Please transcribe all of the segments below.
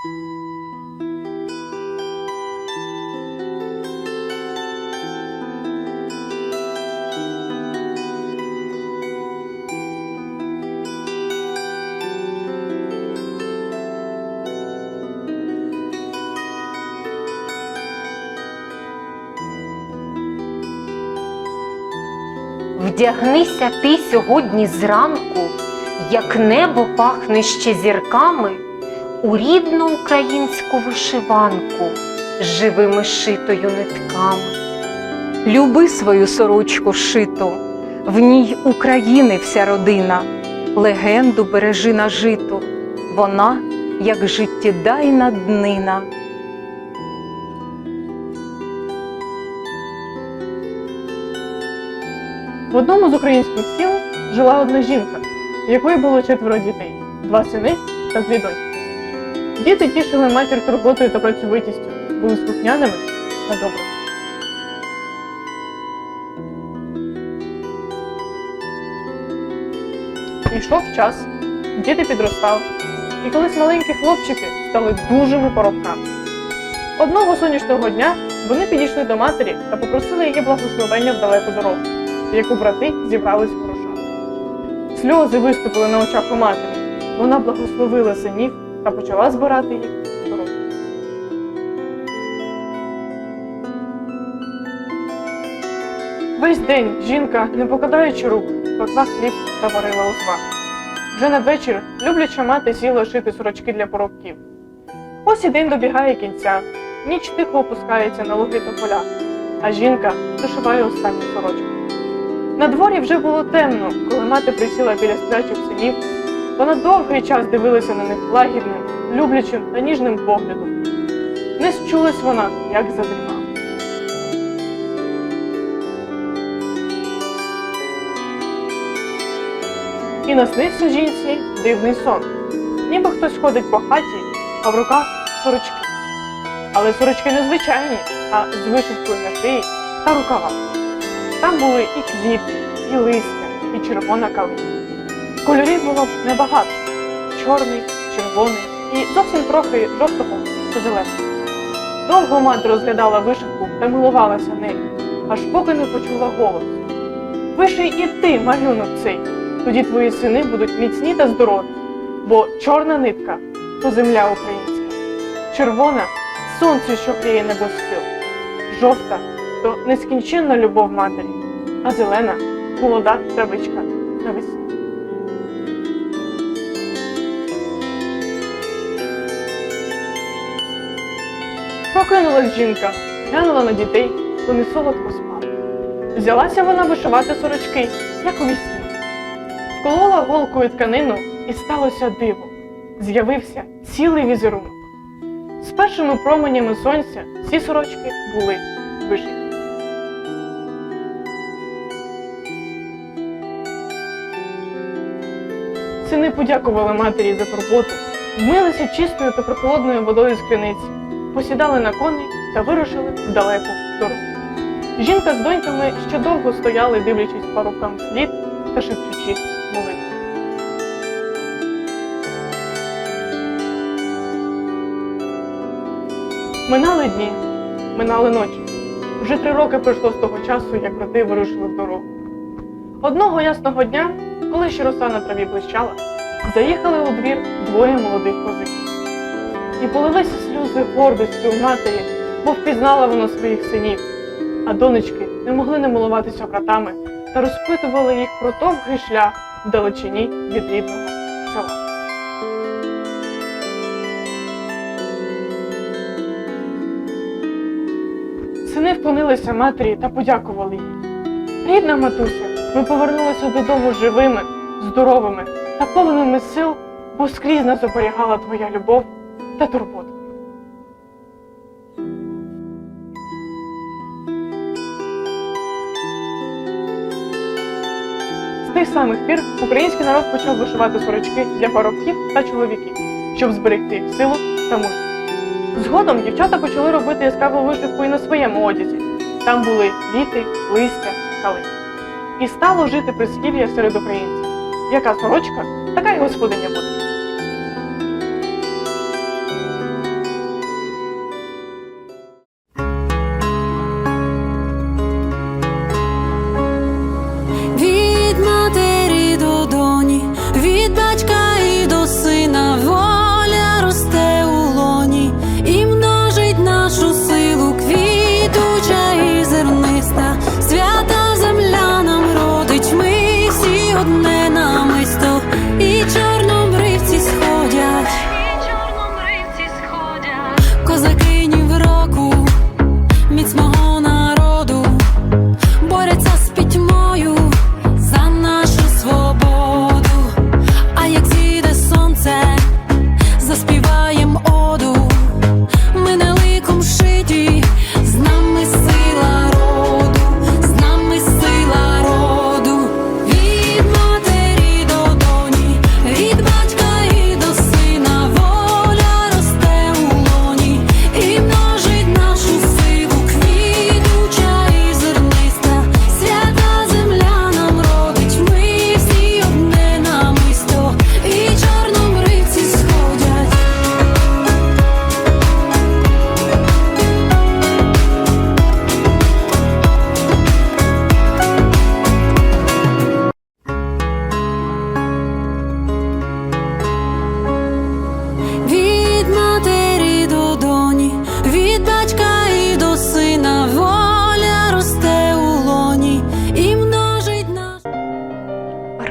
Вдягнися ти сьогодні зранку, як небо пахне ще зірками, у рідну українську вишиванку живими шитою нитками. Люби свою сорочку шиту, в ній України вся родина, легенду бережи нажиту, вона, як життєдайна днина. В одному з українських сіл жила одна жінка, в якої було четверо дітей два сини та дві доньки. Діти тішили матір турботою та працьовитістю, були слухняними та добрими. Йшов час, діти підростали, і колись маленькі хлопчики стали дужими поробками. Одного сонячного дня вони підійшли до матері та попросили її благословення в далеку дорогу яку брати зібрались вирушати. Сльози виступили на очах у матері. Вона благословила синів та почала збирати їх. Весь день жінка, не покладаючи рук, пекла хліб та варила узвар. Вже надвечір любляча мати сіла шити сорочки для поробків. Ось і день добігає кінця, ніч тихо опускається на луги та поля, а жінка дошиває останню сорочку. На дворі вже було темно, коли мати присіла біля сплячих синів. Вона довгий час дивилася на них лагідним, люблячим та ніжним поглядом. Не счулась вона, як задрімала. І наснився жінці дивний сон. Ніби хтось ходить по хаті, а в руках сорочки. Але сорочки не звичайні, а з вишивкою на шиї та рукавах. Там були і квіти, і листя, і червона калина. Кольорів було небагато: чорний, червоний і зовсім трохи жовтого та зеленого. Довго мати розглядала вишивку та милувалася нею, аж поки не почула голос. Виший і ти, малюнок цей, тоді твої сини будуть міцні та здорові, бо чорна нитка то земля українська, червона сонце, що гріє небосхил, жовта то нескінченна любов матері, а зелена молода травичка навесні. Прокинулась жінка, глянула на дітей, вони солодко спали. Взялася вона вишивати сорочки, як у вісні. Вколола голкою тканину і сталося диво. З'явився цілий візерунок. З першими променями сонця ці сорочки були вишиті. Сини подякували матері за турботу, вмилися чистою та прохолодною водою з криниці, посідали на коней та вирушили в далеку дорогу. Жінка з доньками ще довго стояли, дивлячись парубкам вслід та шепчучи молитву. Минали дні, минали ночі. Вже три роки пройшло з того часу, як брати вирушили в дорогу. Одного ясного дня, коли ще роса на траві блищала, заїхали у двір двоє молодих козаків. І полилися сльози гордості у матері, бо впізнала вона своїх синів, а донечки не могли не милуватися братами та розпитували їх про довгий шлях в далечині від рідного села. Сини вклонилися матері та подякували їй. Рідна матуся, ми повернулися додому живими, здоровими та повними сил, бо скрізь нас оберігала твоя любов та турбота. З тих самих пір український народ почав вишивати сорочки для парубків та чоловіків, щоб зберегти силу та мужність. Згодом дівчата почали робити яскраву вишивку і на своєму одязі. Там були квіти, листя, калини. І стало жити прислів'я серед українців. Яка сорочка, така й господиня буде.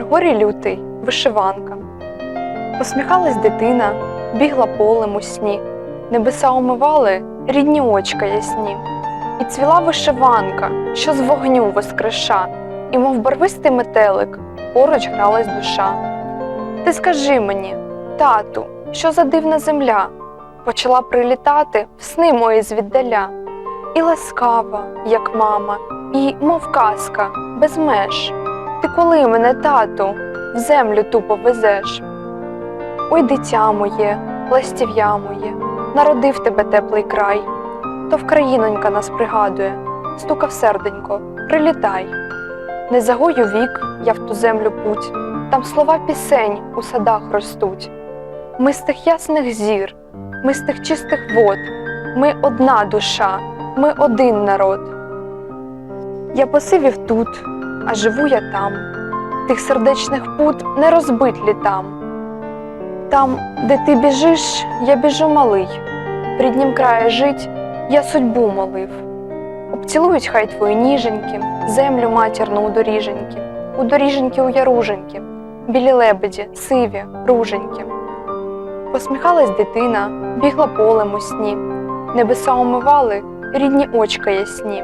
Горі лютий вишиванка. Посміхалась дитина, бігла полем у сні, небеса умивали рідні очка ясні. І цвіла вишиванка, що з вогню воскреша, і мов барвистий метелик, поруч гралась душа. Ти скажи мені, тату, що за дивна земля, почала прилітати в сни мої звіддаля, і ласкава, як мама, і мов казка, без меж. Ти коли мене, тату, в землю тупо везеш? Ой, дитя моє, ластів'я моє, народив тебе теплий край, то вкраїнонька нас пригадує, стукав серденько, прилітай. Не загою вік я в ту землю путь, там слова пісень у садах ростуть. Ми з тих ясних зір, ми з тих чистих вод, ми одна душа, ми один народ. Я посивів тут, а живу я там, тих сердечних пут не розбить літам. Там, де ти біжиш, я біжу малий, в ріднім краї жить, я судьбу молив. Обцілують хай твої ніженьки, землю матірну у доріженьки, у доріженьки у яруженьки, білі лебеді, сиві, руженьки. Посміхалась дитина, бігла полем у сні, небеса умивали рідні очка ясні.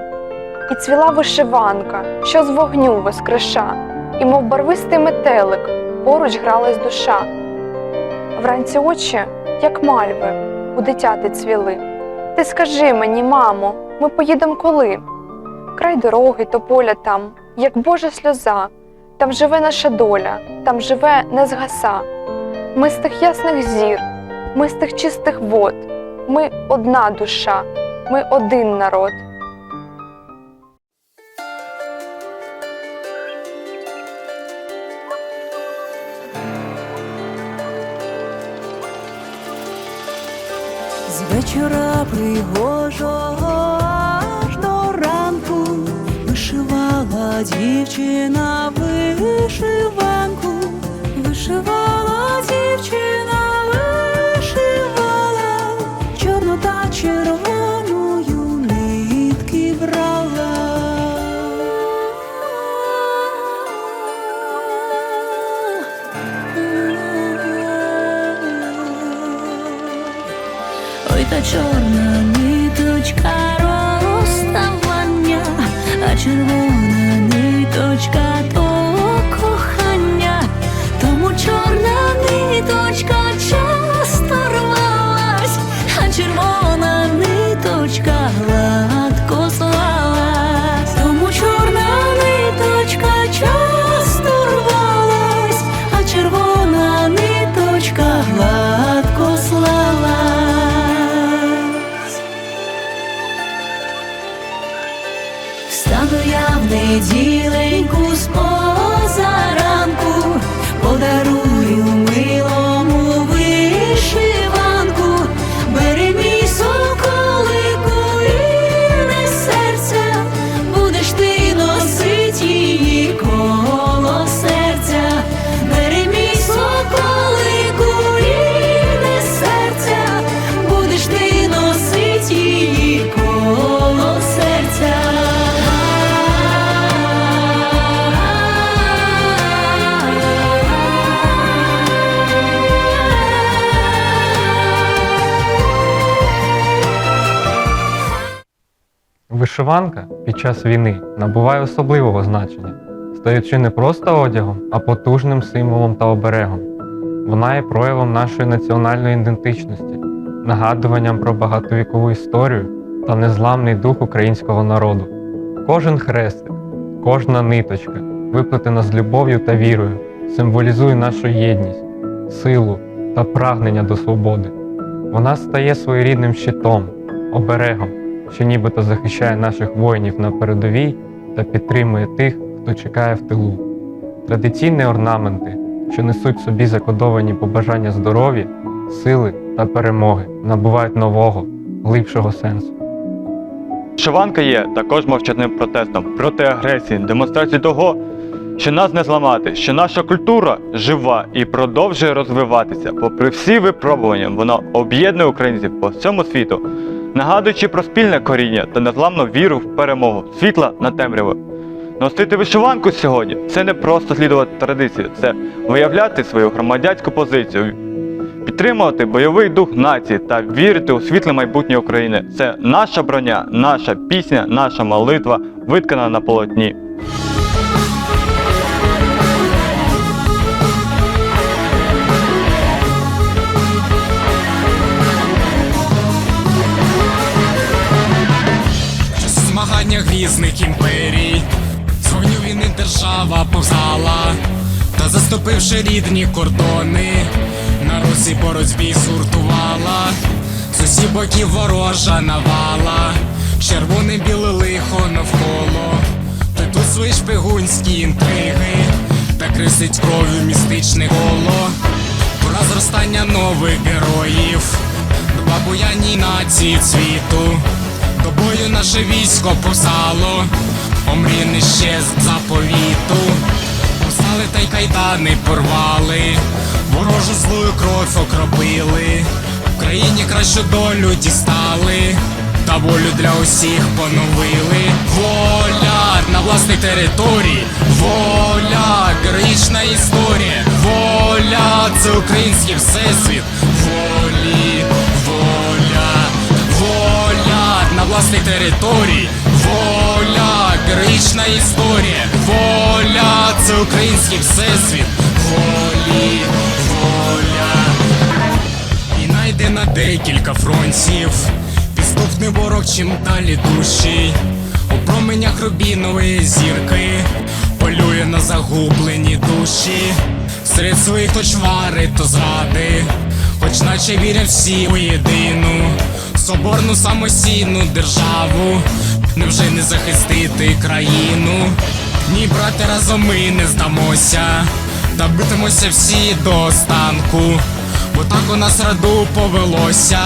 І цвіла вишиванка, що з вогню воскреша, і мов барвистий метелик, поруч гралась душа. Вранці очі, як мальви, у дитяти цвіли. Ти скажи мені, мамо, ми поїдемо коли? Край дороги, то поля там, як Божа сльоза, там живе наша доля, там живе не згаса. Ми з тих ясних зір, ми з тих чистих вод, ми одна душа, ми один народ. Пригожого аж до ранку вишивала дівчина а червона Вишиванка під час війни набуває особливого значення, стаючи не просто одягом, а потужним символом та оберегом. Вона є проявом нашої національної ідентичності, нагадуванням про багатовікову історію та незламний дух українського народу. Кожен хрестик, кожна ниточка, виплетена з любов'ю та вірою, символізує нашу єдність, силу та прагнення до свободи. Вона стає своєрідним щитом, оберегом що нібито захищає наших воїнів на передовій та підтримує тих, хто чекає в тилу. Традиційні орнаменти, що несуть собі закодовані побажання здоров'я, сили та перемоги, набувають нового, глибшого сенсу. Шиванка є також мовчазним протестом проти агресії, демонстрації того, що нас не зламати, що наша культура жива і продовжує розвиватися. Попри всі випробування, вона об'єднує українців по всьому світу, нагадуючи про спільне коріння та незламну віру в перемогу, світла на темряву. Носити вишиванку сьогодні це не просто слідувати традиції, це виявляти свою громадянську позицію, підтримувати бойовий дух нації та вірити у світле майбутнє України. Це наша броня, наша пісня, наша молитва, виткана на полотні. Різних імперій, з вогню війни держава повзала, та заступивши рідні кордони, на розі боротьбі згуртувала, з усіх боків ворожа навала, червоне біле лихо навколо, тут свої шпигунські інтриги, та крисить кров'ю містичне коло, пора зростання нових героїв, два буяній нації світу. До бою наше військо повстало, омріяне ще з заповіту. Повстали та й кайдани порвали, ворожу злою кров окропили, в країні кращу долю дістали, та волю для усіх поновили. Воля на власній території, воля, героїчна історія, воля, це український всесвіт, воля, власній території, воля, героїчна історія, воля, це український всесвіт, волі, воля. І найде на декілька фронтів, підступний ворог чим далі дужчий, у променях рубінової зірки, полює на загублені душі, серед своїх то чвари, то зради, хоч наче вірять всі у єдину, соборну самостійну державу, невже не захистити країну? Ні, брате, разом ми не здамося, та битимося всі до останку. Бо так у нас раду повелося,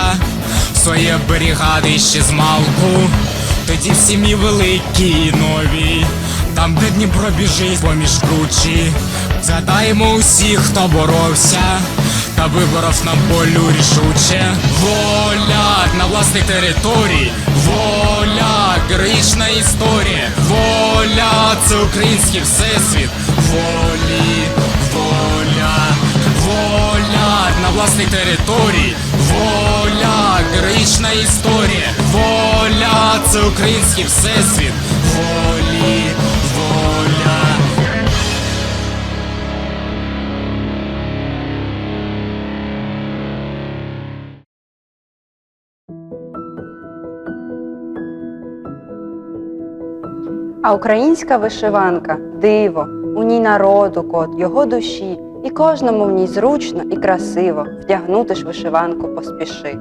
своє берігади ще з малку. Тоді в сім'ї великі і нові, там, де Дніпро біжить поміж кручі. Згадаємо усіх, хто боровся, та виборов нам болю рішуче. Власній території, воля, героїчна історія, воля, це український всесвіт, волі, воля, воля на власній території, воля, героїчна історія, воля, це український всесвіт, волі, воля. А українська вишиванка диво, у ній народу кот, його душі, і кожному в ній зручно і красиво вдягнути ж вишиванку поспіши.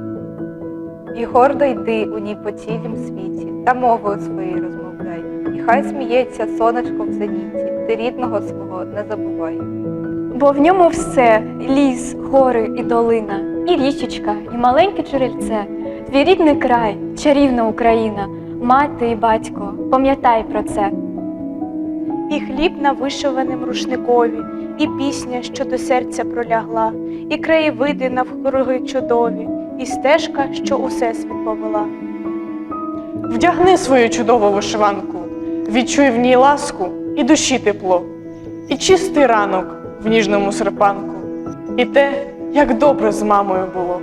І гордо йди у ній по цілім світі, та мовою своєю розмовляй, і хай сміється сонечко в зеніті, ти рідного свого не забувай. Бо в ньому все ліс, гори і долина, і річечка, і маленьке джерельце, твій рідний край, чарівна Україна, мати і батько, пам'ятай про це. І хліб на вишиваним рушникові, і пісня, що до серця пролягла, і краєвиди навкруги чудові, і стежка, що усе світ повела. Вдягни свою чудову вишиванку, відчуй в ній ласку і душі тепло, і чистий ранок в ніжному серпанку, і те, як добре з мамою було.